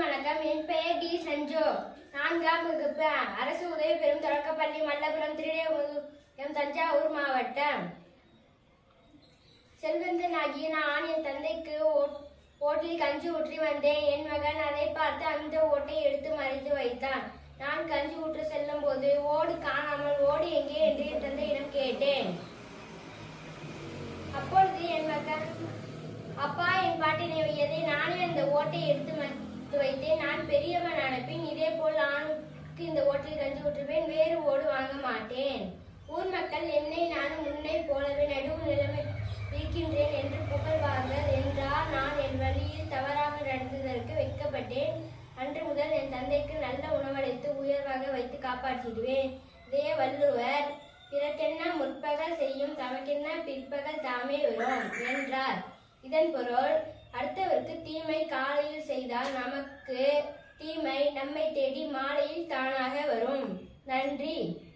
வணக்கம் என் பெயர் டி. சஞ்சோ. நான்காம் வகுப்பு. அரசு உதவி பெறும் தொடக்கப்பள்ளி மல்லபுரம் திருடேமுகம் தஞ்சாவூர் மாவட்டம். செல்வந்தன் ஆகிய நான் என் தந்தைக்கு ஓட்டில் கஞ்சி ஊற்றி வந்தேன். என் மகன் அதை பார்த்து அந்த ஓட்டை எடுத்து மறைத்து வைத்தான். நான் கஞ்சி ஊற்று செல்லும் போது ஓடு காணாமல் ஓடு எங்கே என்று என் தந்தையிடம் கேட்டேன். அப்பொழுது என் மகன் அப்பா என் பாட்டினை உயர்த்தி நானே அந்த ஓட்டை எடுத்து நான் பெரியவனான இதே போல் ஆணுக்கு இந்த ஓட்டில் கஞ்சி ஊற்றுவேன் வேறு ஓடு வாங்க மாட்டேன். ஊர் மக்கள் என்னை நானும் முன்னை போலவே நடுவு நிலைமை இருக்கின்றேன் என்று புகழ்வார்கள் என்றால் நான் என் வழியில் தவறாக நடந்ததற்கு வைக்கப்பட்டேன் அன்று முதல் என் தந்தைக்கு நல்ல உணவளித்து உயர்வாக வைத்து காப்பாற்றிடுவேன். இதே வள்ளுவர் பிறக்கென்ன முற்பகல் செய்யும் தமக்கென்ன பிற்பகல் தாமே வரும் என்றார். இதன் பொருள் அடுத்தவருக்கு தீமை காலையில் செய்தால் நமக்கு தீமை நம்மை தேடி மாலையில் தானாக வரும். நன்றி.